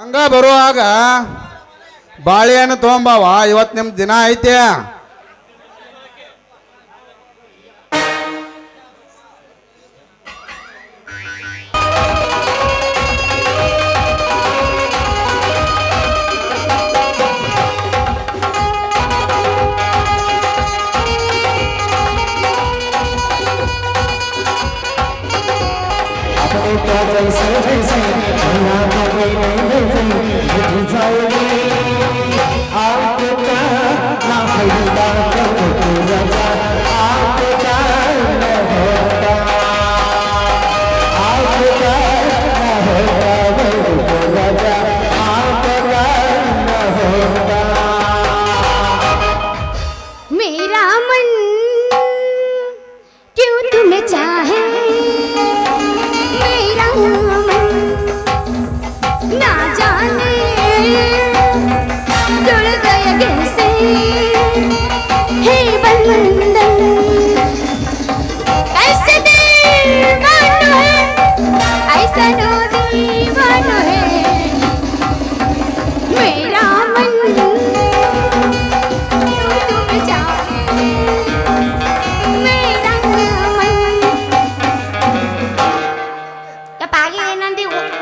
ಹಂಗ ಬರುವಾಗ ಬಾಳೆಹಣ್ಣು ತೊಗೊಂಬಾವ ಇವತ್ತು ನಿಮ್ಮ ದಿನ ಐತೆ.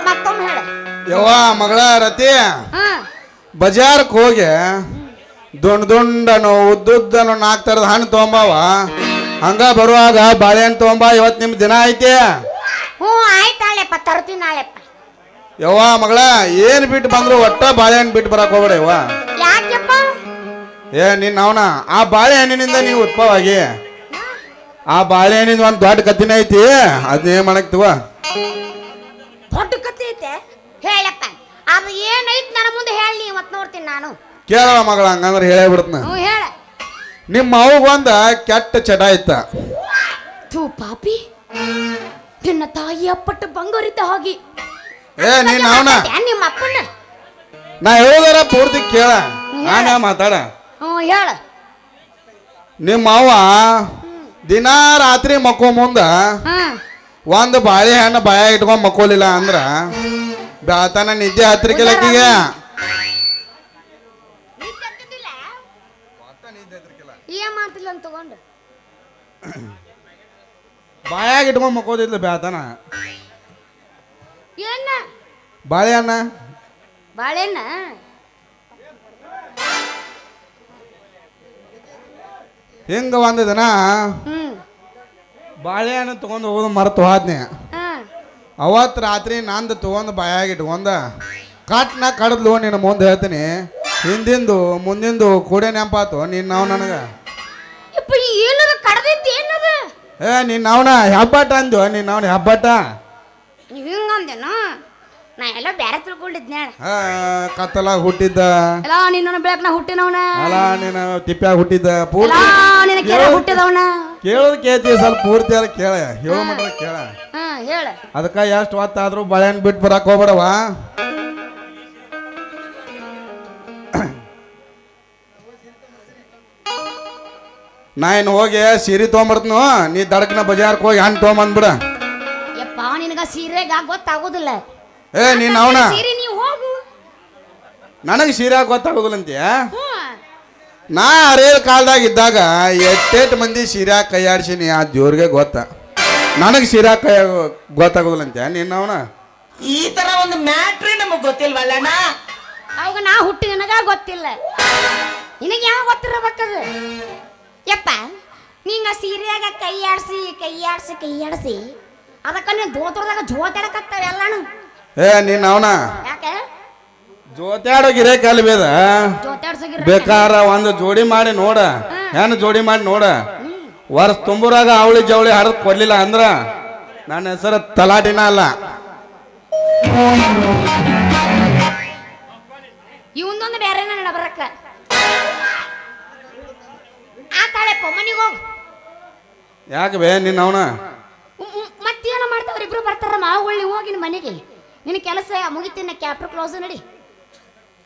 ಮತ್ತೊಮ್ಮೆ ಹೇಳ. ಯವ್ವ ಮಗಳ ರತಿ ಹಾ. ಬಜಾರ್ಕ್ ಹೋಗಿ ದೊಡ್ಡ ದುಂಡನು ಉದ್ದುದ್ದನು ನಾಲ್ಕು ಥರದ ಹಣ್ಣು ತೊಗೊಂಬಾವ. ಹಂಗ ಬರುವಾಗ ಬಾಳೆಹಣ್ಣು ತೊಗೊಂಬಾ ಇವತ್ತು ನಿಮ್ಮ ದಿನ ಐತಿ. ಹ್ಞೂ ಆಯ್ತಾಳೆಪ್ಪ ತರ್ತೀನಿ ನಾಳೆಪ್ಪ. ಯವ್ವ ಮಗಳ ಏನು ಬಿಟ್ಟು ಬಂದ್ರು ಒಟ್ಟ ಬಾಳೆಹಣ್ಣು ಬಿಟ್ಟು ಬರಕ್ ಹೋಗ್ಬೇಡ ಯವ್ವ. ಯಾಕೆಪ್ಪ? ಏ ನಿನ್ನ ಅವನ ಆ ಬಾಳೆಹಣ್ಣಿನಿಂದ ನೀವು ಉತ್ಪವಾಗಿ ಆ ಬಾಳೆಹಣ್ಣಿಂದ ಒಂದು ದೊಡ್ಡ ಕತ್ತಿನ ಐತಿ ಅದೇನು ಮಾಡಕ್ತಿವ ದೊಡ್ಡ ಕತೆ ಐತೆ. ಹೇಳಪ್ಪ. ಅದು ಏನೈತ್ ನನ್ನ ಮುಂದೆ ಹೇಳಿ ಮತ್ತೆ ನೋಡ್ತೀನಿ ನಾನು. ಕೇಳವ ಮಗಳ ಹಂಗಂದ್ರೆ ಹೇಳೇ ಬಿಡ್ತನ. ಹ್ಞೂ ಹೇಳ. ನಿಮ್ಮ ಅವ್ವ ಬಂದ ಕೆಟ್ಟ ಚಟ ಇತ್ತ ಥೂ ಪಾಪಿ. ನಿನ್ನ ತಾಯಿ ಅಪ್ಪಟ್ಟ ಬಂಗಾರಿದ್ದ ಹೋಗಿ. ಏ ನೀನ್ ಅವನ ನಿಮ್ಮ ಅಪ್ಪನ? ನಾ ಹೇಳೋದರ ಪೂರ್ತಿ ಕೇಳ. ನಾನೇ ಮಾತಾಡ. ಹ್ಞೂ ಹೇಳ. ನಿಮ್ಮ ಅವ್ವ ದಿನ ರಾತ್ರಿ ಮಕ್ಕೋ ಮುಂದ ಹಾ ಒಂದು ಬಾಳೆಹಣ್ಣು ಬಾಯಾಗ ಇಟ್ಕೊಂಡ್ ಮಕ್ಕೋಲಿಲ್ಲ ಅಂದ್ರ ಬೆಳತನ ನಿದ್ದೆ ಹತ್ತಿರಕ್ಕೆ ಲಕ್ಕಿಗೆ. ಬಾಯಾಗ ಇಟ್ಕೊಂಡ್ ಮಕ್ಕೋದಿಲ್ಲ ಬ್ಯಾತನ ಬಾಳೆಹಣ್ಣ ಬಾಳೆಣ್ಣ ಹಿಂಗ ಒಂದು ದಿನ ಬಾಳೆಹಣ್ಣು ತೊಗೊಂಡು ಹೋಗೋದು ಮರೆತು ಹೋದ್ನೆ. ಅವತ್ತು ರಾತ್ರಿ ನಂದು ತೊಗೊಂಡು ಬಾಯಾಗಿ ಇಟ್ಕೊಂಡ ಕಟ್ನ ಕಡದ್ಲು ನಿನ್ನ ಮುಂದೆ ಹೇಳ್ತೀನಿ. ಹಿಂದಿಂದು ಮುಂದಿಂದು ಕೂಡೆ ನೆಂಪಾತು ನಿನ್ನ ನಾವು ನನಗೆ. ಏ ನಿನ್ನ ಅವನ ಹೆಬ್ಬಾಟ ಅಂದು ನಿನ್ನ ಅವನ ಹೆಬ್ಬಟ್ಟ? ನೀವ್ ಹಿಂಗ ಅಂದೇನ ನಾ ಎಲ್ಲ ಬ್ಯಾರೆ ತಿಳ್ಕೊಂಡಿದ್ನ ಆ, ಕತ್ತಲಾಗ ಹುಟ್ಟಿದ್ದ. ಎಲ್ಲ ನಿನ್ನ ಬೆಳಕ್ ನಾ ಹುಟ್ಟಿನವನ. ಅಲ್ಲ ನೀನು ತಿಪ್ಪ್ಯಾಗ ಹುಟ್ಟಿದ್ದ. ಪೂರ್ತಿ ನಿನ್ನ ಹುಟ್ಟಿದವನ. ಕೇಳೋದು ಕೇಳ್ತಿ ಸ್ವಲ್ಪ ಪೂರ್ತಿ ಅಲ್ಲ ಕೇಳ. ಹೇಳೋ ಮಾಡ್ರ ಕೇಳ. ಹಾ ಹೇಳ. ಅದಕ್ಕೆ ಎಷ್ಟು ಹೊತ್ತಾದ್ರೂ ಬಾಳೆಹಣ್ಣು ಬಿಟ್ಟು ಬರಕ್ ಹೋಗ್ಬೇಡವ? ನಾ ಇನ್ನು ಹೋಗಿ ಸೀರೆ ತೊಗೊಂಬರ್ತನು ನೀ ದಡಕ್ನ ಬಜಾರ್ಕ್ ಹೋಗಿ ಹಣ್ಣು ತೊಗೊಂಬಂದ್ಬಿಡ. ಯಪ್ಪ ನಿನಗ ಸೀರೆಗ ಗೊತ್ತಾಗೋದಿಲ್ಲ. ಏ ನೀನು ಅವನ? ಸೀರೆ ನೀವು ಹೋಗು. ನನಗೆ ಸೀರೆ ಗೊತ್ತಾಗೋದಿಲ್ಲ ಅಂತೀಯ? ನಾ ಅರೇಲ್ ಕಾಲ್ದಾಗ ಇದ್ದಾಗ ಎಷ್ಟೆಷ್ಟು ಮಂದಿ ಶಿರಾ ಕೈಯಾಡ್ಸೀನಿ ಆ ದೇವ್ರಿಗೆ ಗೊತ್ತ. ನನಗೆ ಸೀರೆ ಕೈ ಗೊತ್ತಾಗೋದಿಲ್ಲಂತೆ. ನಿನ್ನವನ ನೀನು ಈ ತರ ಒಂದು ಮ್ಯಾಟ್ರಿ ನಮಗ್ ಗೊತ್ತಿಲ್ವಲ್ಲಣ್ಣ ಅವಾಗ ನಾ ಹುಟ್ಟಿ ನನಗ ಗೊತ್ತಿಲ್ಲ. ನಿನಗೆ ಯಾವ ಗೊತ್ತಿರಬೇಕದು? ಯಪ್ಪ ನೀನು ಸೀರೆಯಾಗ ಕೈ ಆಡಿಸಿ ಕೈ ಆಡಿಸಿ ಕೈ ಆಡಿಸಿ ಅದಕ್ಕ ನೀನು ದೋತ್ರದಾಗ ಜೋತಾಡಕತ್ತವೆ ಎಲ್ಲಾನು ಏ ನೀನು ಅವನ? ಯಾಕೆ? ಜೋತ್ಯಾಡೋ ಗಿರೇ ಕಲ್ ಬೇದ? ಬೇಕಾರ ಒಂದು ಜೋಡಿ ಮಾಡಿ ನೋಡ. ಹೆಣ್ಣು ಜೋಡಿ ಮಾಡಿ ನೋಡ. ವರ್ಷ ತುಂಬುರಾಗ ಅವಳಿ ಜವಳಿ ಹರಿದು ಕೊಡ್ಲಿಲ್ಲ ಅಂದ್ರ ನನ್ನ ಹೆಸರು ತಲಾಟಿನ ಅಲ್ಲ. ಇವಂದೊಂದು ಬೇರೆ ಬರಕ್ಕ ಆ ತಾಳೆ ಮನಿಗೆ ಹೋಗು. ಯಾಕೆ ಬೇ ನಿನ್ನ ಅವನ? ಮತ್ತೇನ ಮಾಡ್ತಾವ್ರ ಇಬ್ರು ಬರ್ತಾರ ಮಾವುಗಳು ಹೋಗಿ ನಿನ್ನ ಮನೆಗೆ. ನಿನ್ನ ಕೆಲಸ ಮುಗಿತೀನಿ ಕ್ಯಾಪ್ಟರ್ ಕ್ಲೋಸ್ ನಡಿ.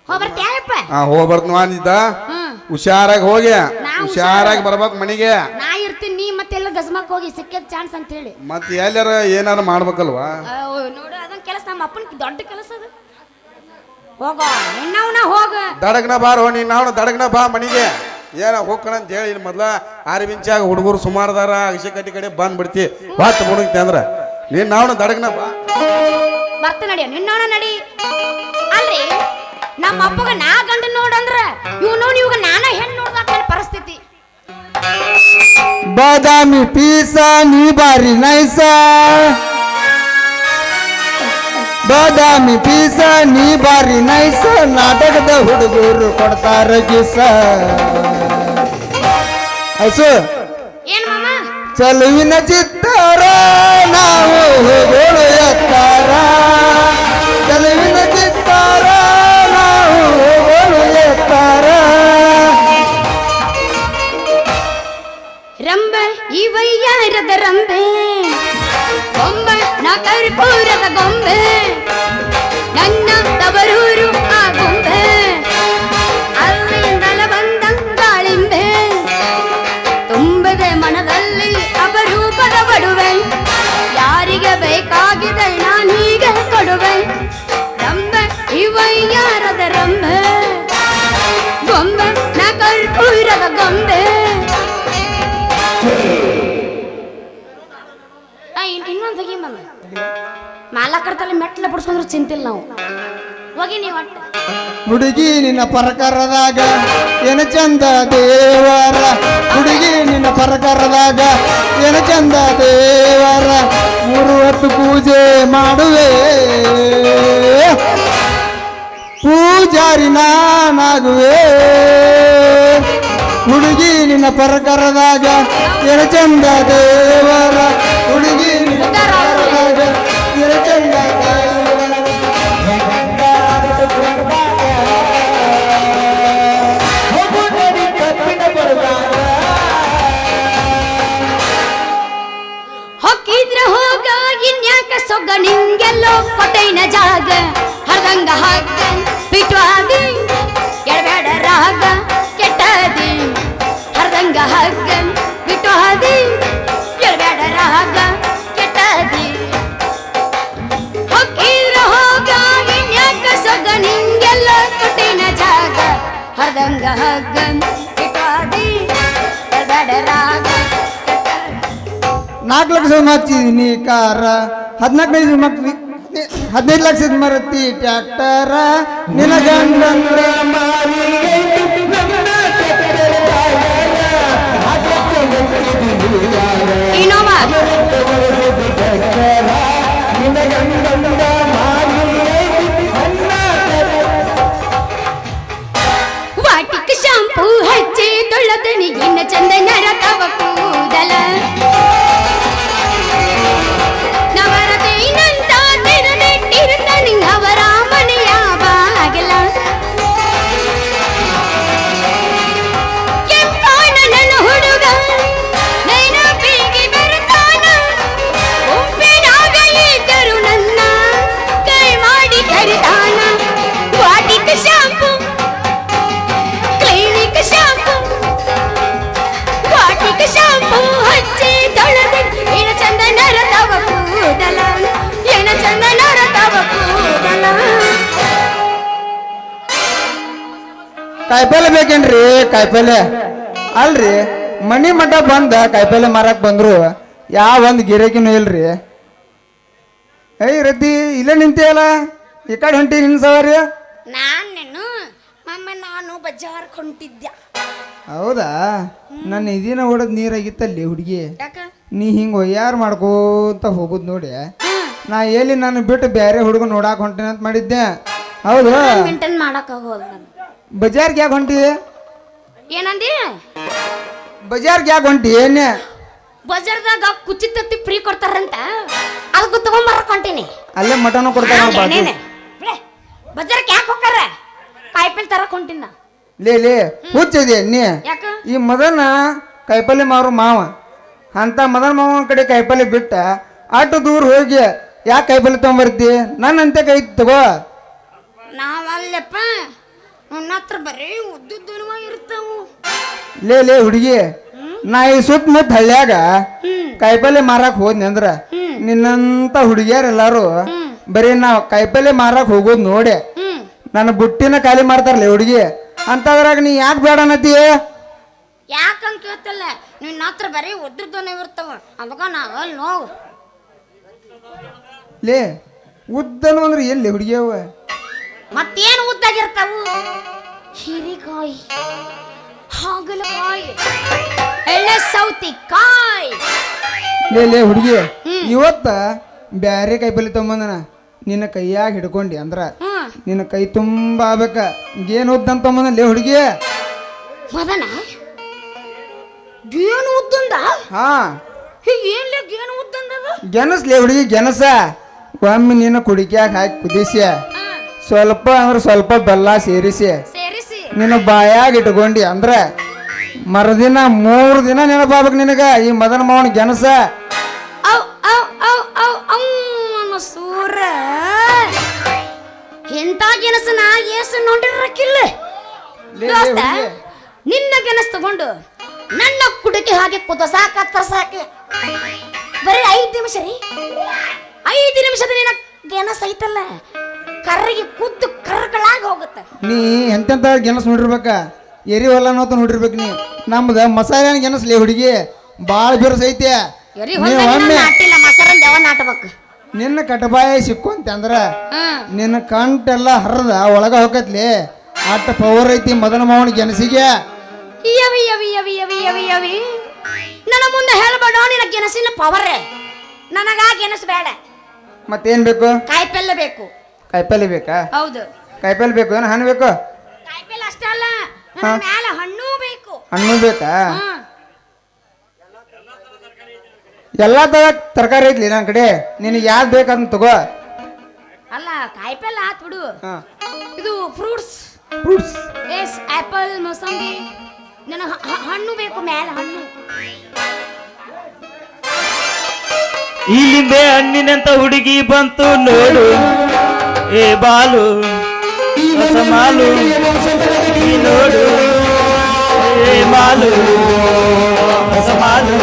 ಹೋಗಿ ಬರ್ತೀಯಪ್ಪ ಆ ಹೋಗ್ಬರ್ತನ ಅಂದಿದ್ದ. ಹ್ಮ್. ಹುಷಾರಾಗಿ ಹೋಗಿ. ಹುಷಾರಾಗಿ ಬರ್ಬೇಕು ಮನೆಗೆ. ನಾ ಇರ್ತೀನಿ ನೀ ಮತ್ತೆಲ್ಲ ಗಜಮಕ್ ಹೋಗಿ ಸಿಕ್ಕದ ಚಾನ್ಸ್ ಅಂತ ಹೇಳಿ. ಮತ್ತೆ ಎಲ್ಲಾರ ಏನಾರು ಮಾಡ್ಬೇಕಲ್ವಾ? ನೋಡು ಅದೊಂದು ಕೆಲಸ ನಮ್ಮ ಅಪ್ಪನ ದೊಡ್ಡ ಕೆಲಸ ಅದು. ಹೋಗೋ ನಿನ್ನವನ ಹೋಗ. ದಡಗ್ನ ಬಾರೋ ನೀನ್ ನಾವು ದಡಗ್ನ ಬಾ ಮನೆಗೆ. ಏನ ಹೋಗ್ಕಣ ಅಂತ ಹೇಳಿ ಇಲ್ಲಿ ಮೊದ್ಲ ಆರು ಬಿಂಚಾಗ ಹುಡುಗರು ಸುಮಾರದಾರ ಅಗಸಿ ಕಟ್ಟಿ ಕಡೆ ಬಂದ್ಬಿಡ್ತಿ. ಬಿಡ್ತಿ ಹೊತ್ತು ಮುಡುಗ್ತಿ ಅಂದ್ರ. ನೀನ್ ನಾವು ದಡಗ್ನ ಬಾ. ಬರ್ತ ನಡಿಯ ನಿನ್ನವನ ನಡಿ. ಅಲ್ರಿ? ನಮ್ಮ ಅಪ್ಪಗ ನಾ ಗಂಡ ನೋಡಂದ್ರ ಇವ್ ನೋಡಿ ಇವಾಗ ನಾನ ಹೆಣ್ಣು ನೋಡ್ದಾಕ ಪರಿಸ್ಥಿತಿ. ಬಾದಾಮಿ ಪೀಸ ನೀ ಬಾರಿ ನೈಸ. ಬಾದಾಮಿ ಪೀಸ ನೀ ಬಾರಿ ನೈಸ. ನಾಟಕದ ಹುಡುಗರು ಕೊಡ್ತಾರ ಗೀಸ. ಹಸು ಚಲುವಿನ ಚಿತ್ತಾರ ನಾವು ಹೋಗೋಣ ಎತ್ತಾರ. ರಂಬೆ ಈ ವಯ್ಯಾರದ ರಂಬೆ ಗೊಂಬೆ ನಾ ಕರ್ಪೂರದ ಗೊಂಬೆ ನನ್ನ ತವರೂರು ಆ ಗೊಂಬೆ ಅಲ್ಲಿಂದಲ ಬಂದ ದಾಳಿಂಬೆ ತುಂಬದೆ ಮನದಲ್ಲಿ ಅಪರೂಪದ ಬಡುವೆ ಯಾರಿಗೆ ಬೇಕಾಗಿದೆ ನಾನೀಗ ಕೊಡುವೆ ರಂಬೆ ಈ ವಯ್ಯಾರದ ರಂಬೆ ಗೊಂಬೆ ನಾ ಕರ್ಪೂರದ ಗೊಂಬೆ ಹೋಗಿ ಮಮ್ಮ ಮಾಲಕರ್ತಲ್ಲಿ ಮೆಟ್ಲ ಚಿಂತಿಲ್ಲ ನಾವು. ಹೋಗಿ ನೀವು ಹುಡುಗಿ ನಿನ್ನ ಪರಕರದಾಗ, ಏನ ಚಂದ ದೇವರ. ಹುಡುಗಿ ನಿನ್ನ ಪರಕರದಾಗ, ಏನ ಚಂದ ದೇವರ. ಮೂರು ಹೊತ್ತು ಪೂಜೆ ಮಾಡುವೆ. ಪೂಜಾರಿ ನಾನಾಗುವೆ. ಹುಡುಗಿ ನಿನ್ನ ಪರಕರದಾಗ, ಏನ ಚಂದ ದೇವರ. ಸೊಗ್ಗ ನಿಂಗೆಲ್ಲೋ ಕೊಟ್ಟೈನ ಜಾಗ ಹರ್ದಂಗ ಹಾಕ ಬಿಟ್ವಾದಿ ಎಡಬೇಡ ರಾಗ ಕೆಟ್ಟದಿ ಹರ್ದಂಗ ಹಾಕ ಬಿಟ್ವಾದಿ ಎಡಬೇಡ ರಾಗ ಕೆಟ್ಟದಿ ಹೊಕ್ಕಿದ್ರ ಹೋಗ ಇನ್ಯಾಕ ಸೊಗ್ಗ ನಿಂಗೆಲ್ಲೋ ಕೊಟ್ಟೈನ ಜಾಗ ಹರ್ದಂಗ ಹಾಕ ಬಿಟ್ವಾದಿ ಎಡಬೇಡ ರಾಗ ಕೆಟ್ಟದಿ ನಾಲ್ಕು ಲಕ್ಷ ಮಾಡ್ತಿದ್ದೀನಿ ಕಾರ ಹದಿನಾಲ್ಕೈದು ಹದಿನೈದು ಲಕ್ಷದ ಮರತಿ ಟ್ಯಾಕ್ಟರ. ಇನ್ನೋವಾ ವಾಟಿಕ ಶಾಂಪೂ ಹಚ್ಚಿ ತೊಳ್ಳದನಿ ಇನ್ನ ಚಂದನ ನರಕವ ಕಾಯಿಪಲ್ಲೆ ಬೇಕೇನ್ರಿ? ಕಾಯಿಪಲ್ಲೆ. ಅಲ್ರಿ ಮನಿ ಮಠ ಬಂದ ಕಾಯಿಪಲ್ಲೆ ಮಾರಕ್ ಬಂದ್ರು. ಯಾವ ಒಂದು ಗಿರಾಕಿನೂ ಇಲ್ರಿ. ಏಯ್ ರತಿ ಇಲ್ಲೇ ನಿಂತಿಯಲ್ಲ? ಈ ಕಡೆ ಹೊಂಟಿ ನಿನ್ ಸವಾರಿ? ನಾನು ಮಮ್ಮ ನಾನು ಬಜಾರ್ ಕೊಂಟಿದ್ದೆ ಹೌದಾ? ನನ್ನ ಇದಿನ ಹೊಡೆದ್ ನೀರಾಗಿತ್ತಲ್ಲಿ ಹುಡುಗಿ. ನೀ ಹಿಂಗೆ ಒಯ್ಯಾರ್ ಮಾಡ್ಕೋತ ಹೋಗುದ್ ನೋಡಿ. ನಾ ಎಲ್ಲಿ ನಾನು ಬಿಟ್ಟು ಬೇರೆ ಹುಡುಗ ನೋಡಾಕ್ ಹೊಂಟೇನಂತ ಅಂತ ಮಾಡಿದ್ದೆ. ಹೌದು? ಮೇಂಟೈನ್ ಮಾಡಕ್ ಬಜಾರ್ಗೆ ಯಾಕೆ ಹೊಂಟಿ ಏನಂದಿ? ಬಜಾರ್ಗೆ ಯಾಕೆ ಹೊಂಟಿ ಏನೇ? ಬಜಾರ್ದಾಗ ಕುಚಿ ತತ್ತಿ ಫ್ರೀ ಕೊಡ್ತಾರಂತ ಅದಕ್ಕೆ ತಗೊಂಬರಕ್ ಹೊಂಟೀನಿ. ಅಲ್ಲೇ ಮಟನು ಕೊಡ್ತಾರ ಬಜಾರ್ಗೆ ಯಾಕೆ ಹೋಗಾರ ಕಾಯಿಪಲ್ಲೆ ತರಕ್ ಹೊಂಟಿನ. ಲೇ ಲೇ ಹುಚ್ಚಿದೆ ನೀ. ಯಾಕ? ಈ ಮದನ ಕಾಯಿಪಲ್ಲೆ ಮಾರು ಮಾವ. ಅಂತ ಮದನ ಮಾವನ ಕಡೆ ಕಾಯಿಪಲ್ಲೆ ಬಿಟ್ಟ ಅಷ್ಟು ದೂರ ಹೋಗಿ ಯಾಕೆ ಕಾಯಿಪಲ್ಲೆ ತಗೊಂಬರ್ತಿ? ನನ್ನಂತೆ ಕೈ ತಗೋ. ನಾವಲ್ಲಪ್ಪ ನನ್ನ ಹತ್ರ ಬರೀ ಉದ್ದುದ್ದನವ ಇರ್ತಾವು ಲೇ ಲೇ ಹುಡುಗಿ. ನಾ ಈ ಸುತ್ತಮುತ್ತ ಹಳ್ಳ್ಯಾಗ ಕಾಯಿಪಲ್ಲೆ ಮಾರಕ್ ಹೋದ್ನಿ ಅಂದ್ರ ನಿನ್ನಂತ ಹುಡುಗಿಯರ್ ಎಲ್ಲಾರು ಬರೀ ನಾ ಕಾಯಿಪಲ್ಲೆ ಮಾರಕ್ ಹೋಗೋದ್ ನೋಡಿ. ನನ್ನ ಬುಟ್ಟಿನ ಖಾಲಿ ಮಾಡ್ತಾರಲ್ಲ ಹುಡುಗಿ. ಅಂತದ್ರಾಗ ನೀ ಯಾಕೆ ಬೇಡ ಅನ್ನತಿ ಯಾಕಂತ ಕೇಳ್ತಲ್ಲ? ನಿನ್ನ ಹತ್ರ ಬರೀ ಉದ್ರದನೆ ಇರ್ತಾವ ಅದಕ್ಕ ನಾವು ನೋವು. ಲೇ ಉದ್ದನು ಅಂದ್ರೆ ಎಲ್ಲಿ ಹುಡುಗಿಯವ ಮತ್ತೇನು ಉದ್ದಾಗಿರ್ತಾವು ಹೀರಿಕಾಯಿ ಹಾಗಲಕಾಯಿ ಎಳ್ಳೆ ಸೌತಿಕಾಯಿ. ಲೇ ಲೇ ಹುಡುಗಿ ಇವತ್ತ ಬ್ಯಾರೆ ಕೈ ಪಲ್ಲೆ ತೊಗೊಂಬಂದನ. ನಿನ್ನ ಕೈಯಾಗ ಹಿಡ್ಕೊಂಡಿ ಅಂದ್ರ ನಿನ್ನ ಕೈ ತುಂಬಾ ಆಗ್ಬೇಕ. ಏನು ಉದ್ದಂತ ಲೇ ಹುಡುಗಿ. ಮದನ? ಏನು ಉದ್ದಂದ ಹಾ. ಏನ್ಲೇ ಉದ್ದಂದದ ಗೆನಸ್ ಲೇ ಹುಡುಗಿ ಗೆನಸ ಒಮ್ಮೆ ನಿನ್ನ ಕುಡಿಕ್ಯಾಗ ಹಾಕಿ ಕುದಿಸಿ ಸ್ವಲ್ಪ ಅಂದ್ರೆ ಸ್ವಲ್ಪ ಬೆಲ್ಲ ಸೇರಿಸಿ. ಸೇರಿಸಿ. ನಿನ್ನ ಬಾಯಾಗ ಇಟ್ಕೊಂಡಿ ಅಂದ್ರ ಮರುದಿನ ಮೂರು ದಿನ ನೆನಪಾಗ್ಬೇಕು ನಿನಗ. ಈ ಮದನ ಮಾವನ ಗೆನಸ ಅವ್ ಅವ್ ಔ ಔ ಅಮ್ಮ ಸೂರ. ಎಂತ ಗೆಣಸು ನಾ ಏಸು ನೋಡಿರಕ್ಕಿಲ್ಲ. ದೋಸ್ತ ನಿನ್ನ ಗೆಣಸ್ ತಗೊಂಡು ನನ್ನ ಕುಡಿಕೆ ಹಾಗೆ ಕುದಸಾಕ ತರ್ಸಾಕೆ. ಬರೀ ಐದು ನಿಮಿಷ ರೀ. ಐದು ನಿಮಿಷದ ನಿನ್ನ ಗೆಣಸ್ ಐತಲ್ಲ. ಕರ್ರಿಗೆ ಕುದ್ದು ಕರ್ಗಳಾಗಿ ಹೋಗುತ್ತೆ. ನೀ ಎಂತೆಂತ ಗೆಣಸ್ ನೋಡಿರ್ಬೇಕ ಎರಿ ಹೊಲ ಅನ್ನೋತ ನೋಡಿರ್ಬೇಕು ನೀ. ನಮ್ದ ಮಸಾಲೆ ಗೆಣಸ್ಲಿ ಹುಡುಗಿ ಭಾಳ ಬಿರುಸ ಐತೆ. ಎರಿ ನೀ ಹೊಲ್ದಾಗ ಒಮ್ಮೆ ನಾಟಿಲ್ಲ ಮಸರನ್ ದೇವ ನಾಟಬೇಕು? ನಿನ್ನ ಕಟಬಾಯ ಸಿಕ್ಕೊಂತ ಅಂದ್ರ ಹ್ಮ್ ನಿನ್ನ ಕಂಟೆಲ್ಲ ಹರದ ಒಳಗ ಹೋಗತ್ಲಿ. ಅಟ್ಟ ಪವರ್ ಐತಿ ಮದನ ಮಾವನ ಗೆಣಸಿಗೆ. ಯವಿ ಯವಿ ಯವಿ ಯವಿ ಯವಿ ಯವಿ. ನನ್ನ ಮುಂದೆ ಹೇಳ್ಬೇಡ ನಿನ್ನ ಗೆಣಸಿನ ಪವರ್ ನನಗ ಗೆಣಸು ಬೇಡ. ಮತ್ತೇನ್ ಬೇಕು? ಕಾಯಿಪಲ್ಲೆ ಬೇಕು. ಕಾಯಿಪಲ್ಲೆ ಬೇಕಾ? ಹೌದು. ಕಾಯಿಪಲ್ಲೆ ಬೇಕು ಏನು ಹಣ್ಣು ಬೇಕು? ಕಾಯಿಪಲ್ಲೆ ಅಷ್ಟೇ ಅಲ್ಲ ಮೇಲೆ ಮ್ಯಾಲ ಹಣ್ಣು ಬೇಕು. ಹಣ್ಣು ಬೇಕಾ? ಎಲ್ಲ ಎಲ್ಲಾ ತರ ತರಕಾರಿ ಐತ್ಲಿ ನನ್ನ ಕಡೆ. ನಿನಗೆ ಯಾವ್ದು ಬೇಕಂತ ತಗೋ. ಅಲ್ಲ ಕಾಯಿಪಲ್ಲೆ ಆತ್ ಬಿಡು. ಹಾ. ಇದು fruits. Fruits. Yes apple mosambi. ನನಗೆ ಹಣ್ಣು ಬೇಕು ಮೇಲೆ ಹಣ್ಣು. ಈ ಲಿಂಬೆ ಹಣ್ಣಿನಂತ ಹುಡುಗಿ ಬಂತು ನೋಡು. ಏ ಬಾಲು ಹೊಸ ಮಾಲು ಈ ನೋಡು ಏ ಮಾಲು ಹೊಸ ಮಾಲು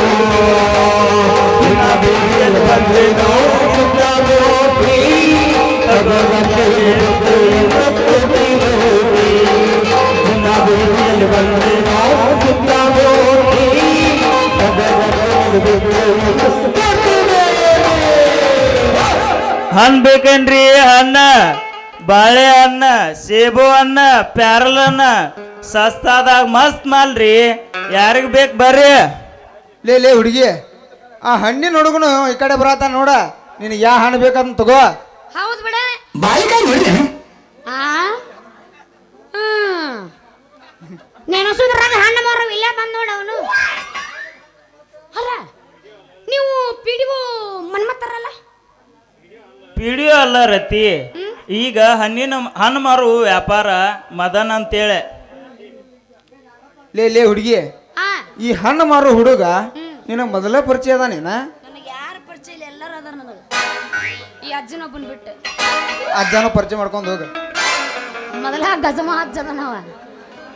ಹಣ್ಣು ಬೇಕೇನ್ರಿ ಹಣ್ಣ? ಬಾಳೆ ಹಣ್ಣ ಸೇಬು ಹಣ್ಣ ಪ್ಯಾರಲ್ ಹಣ್ಣ. ಸಸ್ತಾದಾಗ ಮಸ್ತ್ ಮಾಲ್ರಿ. ಯಾರಿಗೆ ಬೇಕು ಬರ್ರಿ. ಲೇ ಲೇ ಹುಡುಗಿ ಆ ಹಣ್ಣಿನ ಹುಡುಗನು ಈ ಕಡೆ ಬರತ್ತ ನೋಡ. ನಿನಗೆ ಯಾವ ಹಣ್ಣು ಬೇಕಂತ ತಗೋ. ಹೌದು ಬಿಡ. ಆ? ಹಣ್ಣು ಮಾರೋ ಇಲ್ಲೇ ಬಂದ್ ನೋಡ ಅವನು. ಅಲ್ಲ ನೀವು ಪಿಡಿವು ಮನ್ಮತ್ತರಲ್ಲ ಪಿಡಿಯೋ ಅಲ್ಲ ರತಿ. ಈಗ ಹಣ್ಣಿನ ಹಣ್ಣು ಮಾರು ವ್ಯಾಪಾರ ಮದನ್ ಅಂತೇಳಿ. ಲೇ ಲೇ ಹುಡುಗಿ. ಆ ಈ ಹಣ್ಣು ಮಾರು ಹುಡುಗ ನಿನಗೆ ಮೊದಲೇ ಪರಿಚಯ ಅದ ನೀನ ನನಗೆ ಯಾರ ಪರಿಚಯ ಇಲ್ಲ ಎಲ್ಲರೂ ಅದಾರ ನನಗೆ. ಈ ಅಜ್ಜನೊಬ್ಬನ್ ಬಿಟ್ಟು. ಅಜ್ಜನ ಪರಿಚಯ ಮಾಡ್ಕೊಂಡು ಹೋಗ. ಮೊದಲ ಗಜಮ ಅಜ್ಜದ ನಾವ.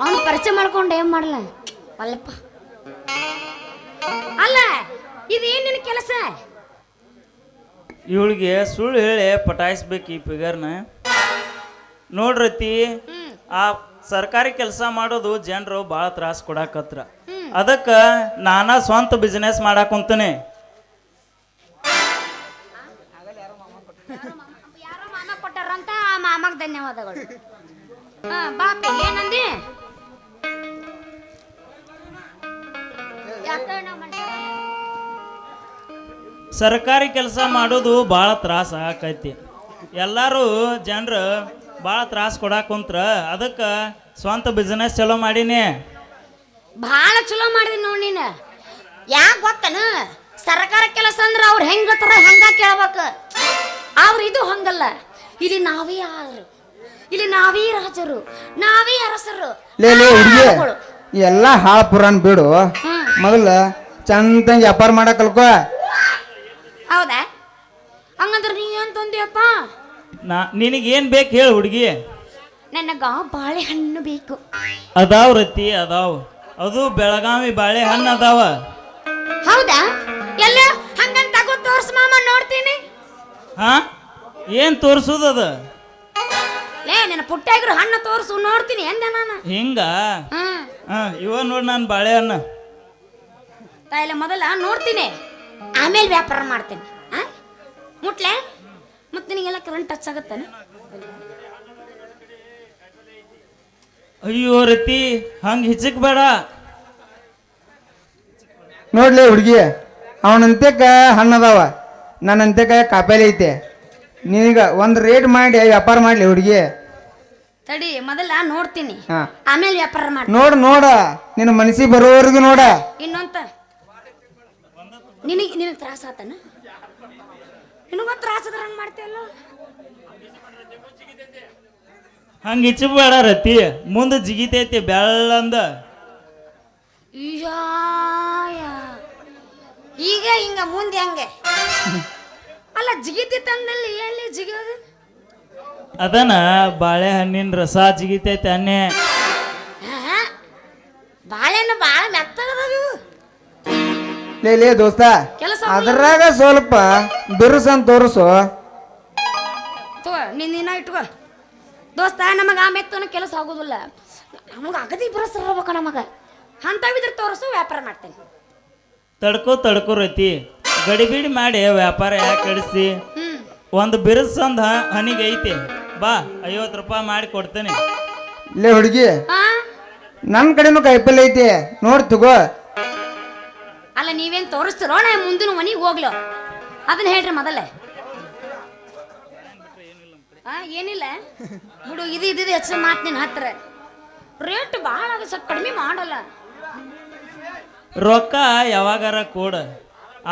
ಅವನು ಪರಿಚಯ ಮಾಡ್ಕೊಂಡು ಏನ್ ಮಾಡಲ? ಅಲ್ಲಪ್ಪ. ಅಲ್ಲ ಇದೇನ್ ನಿನ್ನ ಕೆಲಸ? ಇವಳಿಗೆ ಸುಳ್ಳು ಹೇಳಿ ಪಟಾಯಿಸ್ಬೇಕು ಈ ಫಿಗರ್ನ ನೋಡ್ರತಿ ಆ ಸರ್ಕಾರಿ ಕೆಲಸ ಮಾಡೋದು ಜನರು ಭಾಳ ತ್ರಾಸ ಕೊಡಾಕತ್ರ. ಅದಕ್ಕೆ ನಾನಾ ಸ್ವಂತ ಬಿಸ್ನೆಸ್ ಮಾಡಾಕ್ ಕುಂತೀನಿ. ಯಾರೋ ಮಾಮ ಕೊಟ್ಟಾರಂತ ಆ ಮಾಮಗ್ ಧನ್ಯವಾದಗಳು. ಏನಂದಿ? ಸರ್ಕಾರಿ ಕೆಲಸ ಮಾಡೋದು ಭಾಳ ತ್ರಾಸ ಆಕೈತಿ. ಎಲ್ಲರೂ ಜನರು ಭಾಳ ತ್ರಾಸ ಕೊಡಾಕ ಕುಂತ್ರ ಅದಕ್ಕೆ ಸ್ವಂತ ಬಿಸ್ನೆಸ್ ಚಲೋ ಮಾಡೀನಿ. ಭಾಳ ಚಲೋ ಮಾಡಿದಿ ನೋಡಿ ನೀನು. ಯಾಕೆ ಗೊತ್ತನ? ಸರ್ಕಾರ ಕೆಲಸ ಅಂದ್ರೆ ಅವ್ರು ಹೆಂಗ ತರ ಹಂಗ ಕೇಳ್ಬೇಕು. ಅವ್ರು ಇದು ಹಂಗಲ್ಲ. ಇಲ್ಲಿ ನಾವೇ ಆದ್ರು. ಇಲ್ಲಿ ನಾವೇ ರಾಜರು. ನಾವೇ ಅರಸರು. ಲೇ ಲೇ ಹುಡುಗಿ ಎಲ್ಲ ಹಾಳು ಪುರಾಣ ಬಿಡು. ಮೊದಲು ಮೊದಲ ಚಂದಂಗೆ ವ್ಯಾಪಾರ ಮಾಡಕ್ ಕಲ್ಕೋ. ಹೌದಾ? ಹಂಗಂದ್ರೆ ನೀ ಏನ್ ತಂದಿಯಪ್ಪ? ನಾ ಏನು ಬೇಕು ಹೇಳು ಹುಡುಗಿ. ನನಗ ಬಾಳೆಹಣ್ಣು ಬೇಕು. ಅದಾವ್ ರತಿ ಅದಾವ್. ಅದು ಬೆಳಗಾವಿ ಬಾಳೆಹಣ್ಣು ಅದಾವ. ಹೌದಾ? ಎಲ್ಲ ಹಂಗಂತ ತಗೋ ತೋರ್ಸ್ ಮಾಮ ನೋಡ್ತೀನಿ. ಹಾ? ಏನು ತೋರಿಸೋದು ಅದು? ಏ ನಿನ್ನ ಪುಟ್ಟಾಗಿರೋ ಹಣ್ಣು ತೋರ್ಸು ನೋಡ್ತೀನಿ ಎಂದೆ ನಾನು ಹಿಂಗ? ಹ್ಮ್. ಹಾ ಇವ ನೋಡಿ ನಾನು ಬಾಳೆಹಣ್ಣು ತಾಯಿಲೆ ಮೊದಲ ನೋಡ್ತೀನಿ. ಆಮೇಲೆ ವ್ಯಾಪಾರ ಮಾಡ್ತೀನಿ. ಆ? ಮುಟ್ಲೆ? ಮತ್ತೆ ನಿನಗೆಲ್ಲ ಕರೆಂಟ್ ಟಚ್ ಆಗತ್ತಾನೆ? ಅಯ್ಯೋ ರತಿ ಹಂಗ ಹಿಚಕ್ ಬೇಡ. ನೋಡ್ಲಿ ಹುಡುಗಿ ಅವನಂತೆಕ ಹಣ್ಣದಾವ ನನ್ನಂತೆಕ ಕಾಪೇಲಿ ಐತೆ. ನಿನಗ ಒಂದು ರೇಟ್ ಮಾಡಿ ವ್ಯಾಪಾರ ಮಾಡ್ಲಿ ಹುಡುಗಿ. ತಡಿ ಮೊದಲ ನೋಡ್ತೀನಿ. ಹಾ. ಆಮೇಲೆ ವ್ಯಾಪಾರ ಮಾಡ್ತೀನಿ. ನೋಡು ನೋಡ. ನಿನ್ನ ಮನಸ್ಸಿಗೆ ಬರೋವರೆಗೂ ನೋಡ. ಇನ್ನೊಂತ ನಿನಗೆ ನಿನಗೆ ತ್ರಾಸ ಆತನ? ನಿನಗೊಂದು ತ್ರಾಸ ಅದ್ರ ಹಂಗೆ ಮಾಡ್ತೀಯಲ್ಲ ಹಂಗ ಇಚ್ಚು ಬೇಡ ರತಿ. ಮುಂದೆ ಜಿಗಿತೈತಿ ಬೆಳ್ಳಂದ. ಈಗ ಹಿಂಗ ಮುಂದೆ ಹಂಗೆ? ಅಲ್ಲ ಜಿಗಿತಿತ್ತಂದಲ್ಲಿ ಎಲ್ಲಿ ಜಿಗಿಯೋದು? ಅದನ ಬಾಳೆಹಣ್ಣಿನ ರಸ ಜಿಗಿತೈತೆ ಅನ್ನೆ? ಬಾಳೆಹಣ್ಣು ಭಾಳ ಮೆತ್ತಗದಾವ. ಲೇ ಲೇ ದೋಸ್ತ ಕೆಲಸ ಅದ್ರಾಗ ಸ್ವಲ್ಪ ಬಿರುಸನ್ ಅಂತ ತೋರಿಸು. ತಗೋ ನಿನ್ನ ದಿನ ಇಟ್ಕೋ. ದೋಸ್ತ ನಮಗೆ ಆ ಮೆತ್ತನ ಕೆಲಸ ಆಗೋದಿಲ್ಲ. ನಮಗೆ ಅಗದಿ ಬರಸ್ಬೇಕು ನಮಗೆ. ಅಂಥವಿದ್ರೆ ತೋರಿಸು ವ್ಯಾಪಾರ ಮಾಡ್ತೇನೆ. ತಡ್ಕೋ ತಡ್ಕೋ ರೈತಿ. ಗಡಿಬಿಡಿ ಮಾಡಿ ವ್ಯಾಪಾರ ಯಾಕೆ ಕಳಿಸಿ ಒಂದು ಬಿರುಸಂದ ಹನಿಗೆ ಐತಿ. ಬಾ ಐವತ್ತು ರೂಪಾಯಿ ಮಾಡಿ ಕೊಡ್ತೇನೆ. ಲೇ ಹುಡುಗಿ ಹಾ ನನ್ನ ಕಡೆನೂ ಕಾಯಿಪಲ್ಲೆ ಐತಿ. ನೋಡ್ ತಗೋ. ಅಲ್ಲ ನೀವೇನ್ ತೋರಿಸ್ತಿರೋ ನಾ ಮುಂದಿನ ಮನೆಗೆ ಹೋಗ್ಲೋ. ಅದನ್ನ ಹೇಳ್ರಿ ಮೊದಲೇ. ಆ ಏನಿಲ್ಲ. ಬಿಡು ಇದು ಇದು ಹೆಚ್ಚು ಮಾತು ನಿನ್ನ ಹತ್ರ. ರೇಟ್ ಭಾಳ ಆಗ ಸ್ವಲ್ಪ ಕಡಿಮೆ ಮಾಡಲ್ಲ. ರೊಕ್ಕ ಯಾವಾಗಾರ ಕೊಡ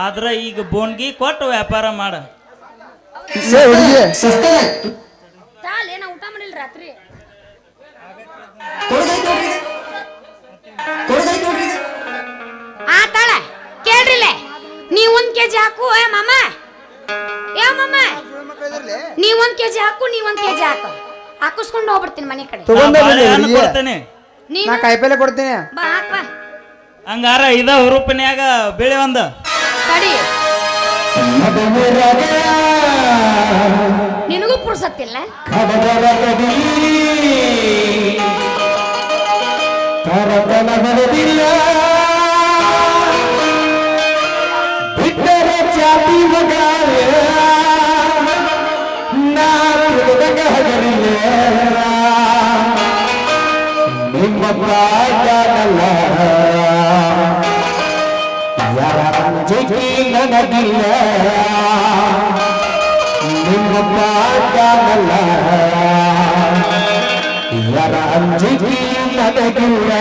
ಆದ್ರ ಈಗ ಬೋನ್ಗಿ ಕೊಟ್ಟು ವ್ಯಾಪಾರ ಮಾಡ. ನೀ ಒಂದ್ ಕೆಜಿ ಹಾಕು ಏ ಮಾಮ. ಏ ಮಾಮ. ನೀ ಒಂದ್ ಕೆಜಿ ಹಾಕು ನೀ ಒಂದ್ ಕೆಜಿ ಹಾಕು. ಹಾಕಿಸ್ಕೊಂಡು ಹೋಗ್ಬಿಡ್ತೀನಿ ಮನೆ ಕಡೆ. ತಗೊಂಡ ಬಾಳೆಹಣ್ಣು ಹುಡುಗಿ ಕೊಡ್ತೇನೆ? ನೀನು? ನಾ ಕಾಯಿಪಲ್ಲೆ ಕೊಡ್ತೀನಿ. ಬಾ ಹಾಕ್ ಬಾ. ಹಂಗಾರ ಇದ ಹುರುಪಿನ್ಯಾಗ ಬೆಳೆ ಒಂದ. ತಡಿ. ನಿನಗೂ ಪುರ್ಸತ್ತಿಲ್ಲ ಬಿಟ್ಟರೆ ನಿಮ್ಮ ಪ್ರಾಣಲ್ಲ ಯಾರ ಅಂಜಿಕೆ ನನಗಿಲ್ಲ ನಿಮ್ಮ ಪ್ರಾಣಲ್ಲ ಯಾರ ಅಂಜಿಕೆ ನನಗಿಲ್ಲ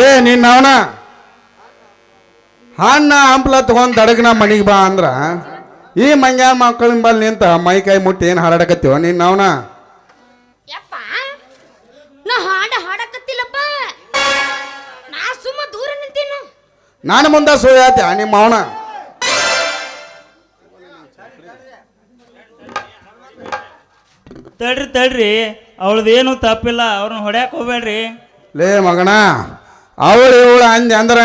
ಏ ನಿನ್ನ ಅವನ? ಹಣ್ಣ ಹಂಪ್ಲ ತಗೊಂಡ್ ದಡಗ್ನ ಮನಿಗೆ ಬಾ ಅಂದ್ರ ಈ ಮಂಗ್ಯ ಮಕ್ಕಳಿನ ಬಲ್ ನಿಂತ ಮೈ ಕೈ ಮುಟ್ಟಿ ಏನ್ ಹಾರಾಡಕತ್ತೀವ ನೀನ್ ಅವನ? ಯಪ್ಪ ನಾ ಹಾಡ ಹಾಡಕತ್ತಿಲ್ಲಪ್ಪ. ನಾ ಸುಮ್ಮ ದೂರ ನಿಂತೀನ? ನಾನು ಮುಂದೆ ಸುಳ್ಯಾತ ನಿಮ್ಮ ಅವನ? ತಡ್ರಿ ತಡ್ರಿ ಅವಳದೇನು ತಪ್ಪಿಲ್ಲ ಅವ್ರನ್ನ ಹೊಡ್ಯಾಕ್ ಹೋಗ್ಬೇಡ್ರಿ. ಲೇ ಮಗನ ಅವಳು ಇವಳು ಅಂದೆ ಅಂದ್ರ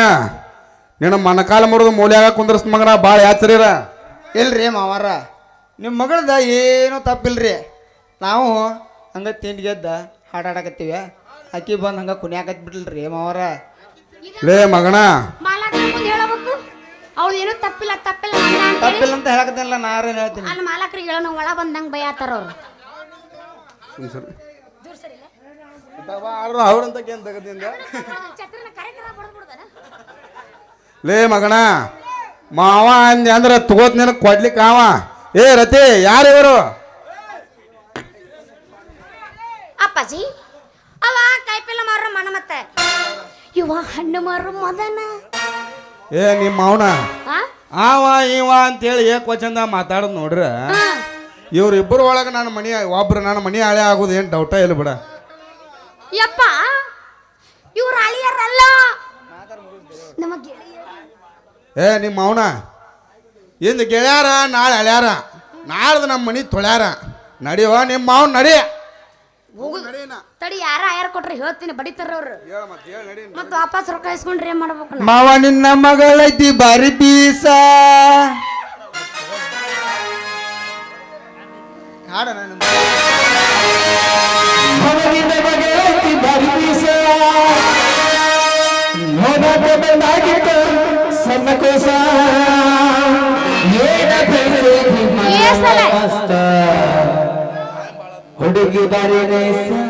ನಿನ್ನ ಮನಕಾಲ ಮುರಿದು ಮೂಲ್ಯಾಗ ಕುಂದ್ರಸ್ ಮಗನ ಭಾಳ ಯಾತ್ರಿರ ಇಲ್ರಿ ಮಾವಾರ ನಿಮ್ಮ ಮಗಳದ ಏನೂ ತಪ್ಪಿಲ್ರಿ? ನಾವು ಹಂಗೆ ತಿಂಡಿ ಗೆದ್ದ ಹಾಡಾಡಕತ್ತೀವಿ ಅಕ್ಕಿ ಬಂದು ಹಂಗೆ ಕುಣಿಯಾಕತ್ ಬಿಡ್ಲ್ರಿ ಮಾವಾರ. ಲೇ ಮಗಣ ಮಾಲಾಕ್ರ ಮುಂದೆ ಹೇಳಬೇಕು? ಅವಳು ಏನೂ ತಪ್ಪಿಲ್ಲ ತಪ್ಪಿಲ್ಲ ಅಂದ ತಪ್ಪಿಲ್ಲ ಅಂತ ಹೇಳಕತ್ತಿಲ್ಲ ನಾರೇನು ಹೇಳ್ತೀನಿ? ಅಲ್ಲಿ ಮಾಲಕರಿಗೆ ಹೇಳೋ ಒಳ ಬಂದಂಗೆ ಬೈಯಾತಾರ ಅವ್ರು. ಅವ್ರಂತ ಲೇ ಮಗಣ ಮಾವ ಅಂದೆ ಅಂದ್ರೆ ತಗೋತ್ ನಿನಗೆ ಕೊಡ್ಲಿಕ್ಕೆ ಅವ. ಏ ರತಿ ಯಾರು ಇವರು? ಅಪ್ಪಾಜಿ ಅವ ಕಾಯಿಪಲ್ಲೆ ಮಾರ ಮನ ಮತ್ತೆ. ಇವ ಹಣ್ಣು ಮಾರು ಮದನ. ಏ ನಿಮ್ಮ ಅವನ? ಆವ ಇವ ಅಂತೇಳಿ ಏಕ್ ವಚನ ಮಾತಾಡೋದು ನೋಡ್ರ. ಇವ್ರಿಬ್ರು ಒಳಗ ನನ್ನ ಮನಿ ಒಬ್ರು ನಾನು ಮನಿ ಹಳೆ ಆಗೋದು ಏನು ಡೌಟ ಇಲ್ಲ ಬಿಡ. ಯಪ್ಪ ಇವ್ರ ಅಳಿಯರಲ್ಲ. ನಮ್ಮ ಗೆಳೆಯರು. ಏ ನಿಮ್ಮ ಅವನ ಇಂದು ಗೆಳ್ಯಾರ ನಾಳೆ ಅಳ್ಯಾರ. ನಾಳ್ದು ನಮ್ಮ ಮನಿ ತೊಳ್ಯಾರ. ನಡಿಯೋ ನಿಮ್ಮ ಮಾವನ್ ನಡಿ. ಹೋಗು. ತಡಿ ಯಾರ ಯಾರ ಕೊಟ್ರೆ ಹೇಳ್ತೀನಿ ಬಡಿತಾರ ಅವ್ರು. ಮತ್ತೆ ವಾಪಸ್ ರೊಕ್ಕ ಇಸ್ಕೊಂಡ್ರೆ ಏನ್ ಮಾಡ್ಬೇಕು? ಮಾವ ನಿನ್ನ ಮಗಳೈತಿ ಬಾರಿ ಬೀಸ ಹಾಡ ನಾನು ಮಗನಿಂದ ಮಗಳೈತಿ ಬಾರಿ ಬೀಸ ನೋಡಕ ಬಂದಾಗಿತ್ತು ಸಣ್ಣ ಕೋಸ ಏನ ಹುಡುಗಿ ಬಾರಿ ನೇಸ